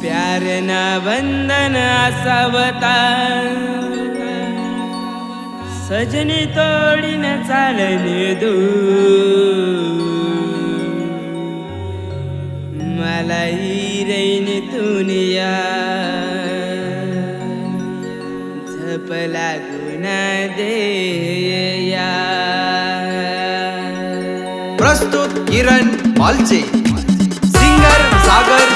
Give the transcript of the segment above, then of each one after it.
प्यार ना बंधन असावता. सजनी तोडीन चालने दू मला हिरेन तुनिया झप गुना दे या प्रस्तुत किरण मालचे सिंगर सागर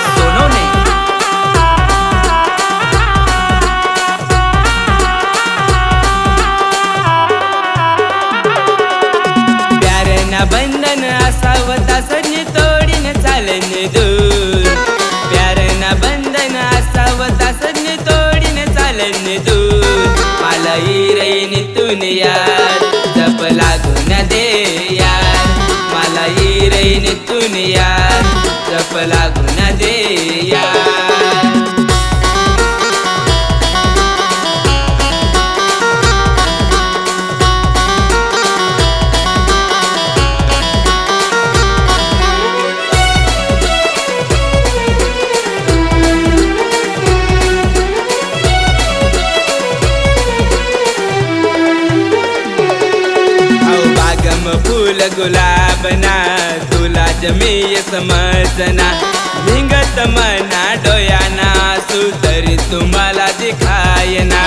तोडीन मला इरेन तुन यार. जप लागून दे यार. मला इरेन तुन यार. जप लागून दे फूल गुलाबना तुला जमीय समजना. भिंगत मना डोयाना सुतरी तुम्हाला दिखायना.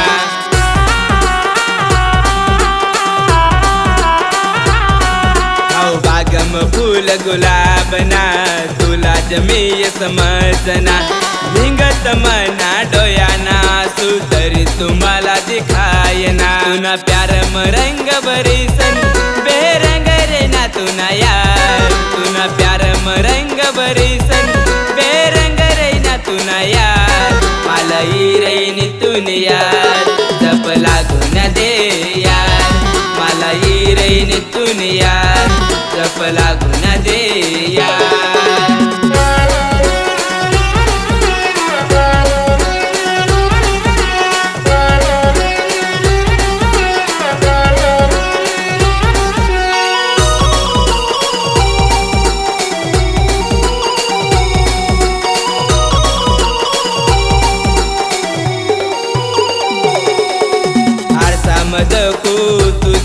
औ बागम फूल गुलाबना तुला जमीय समजना. भिंगत मना डोयाना सुतरी तुम्हाला दिखायना. तुना प्यार मरंग बरीसन मला तुन यार जप लागून दे यार. मला हिरेन तुन यार जप लागून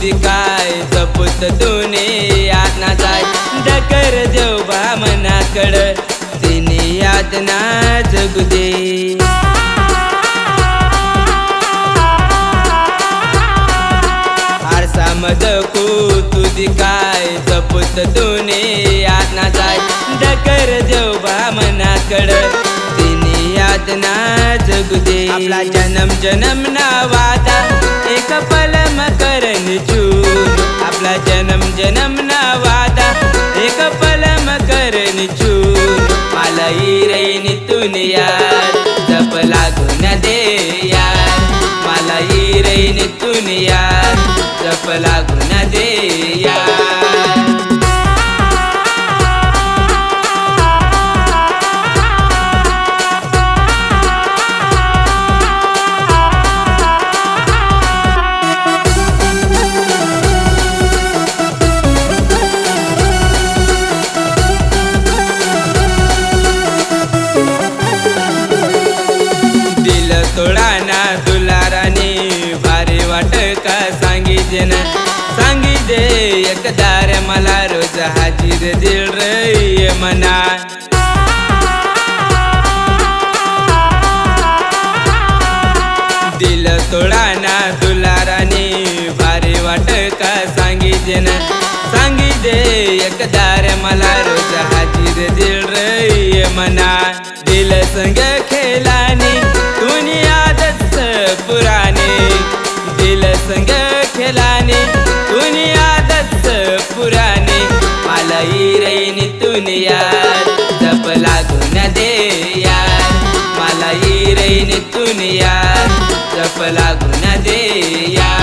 तुझी काय जपत तुने ना जाय. डकर जेव्हा मनाकड तिने याद जगू दे. आरसा मद को तुझी काय जपत तुने ना जाय. डकर जेव्हा मनाकड तिने याद जगू दे आपला जन्म जन्म ना वादा एक पल मकरन चूर। आपला जन्म जन्म ना वादा एक पल मकरन चूर। मला हिरेन तुन यार जप लागून दे यार। मला हिरेन तुन यार जप लागून दे एकदार मला रोज हाजीर दिल रे मना. दिल तोडा तोडाना दुलाराने भारी वाट का सांगिजे ना सांगिजे एकदार मला रोज हाजीर दिल रे मना. दिल संग खेळाने मला तुन यार जप लागून दे यार. मला हिरेन तुन यार जप लागून दे यार.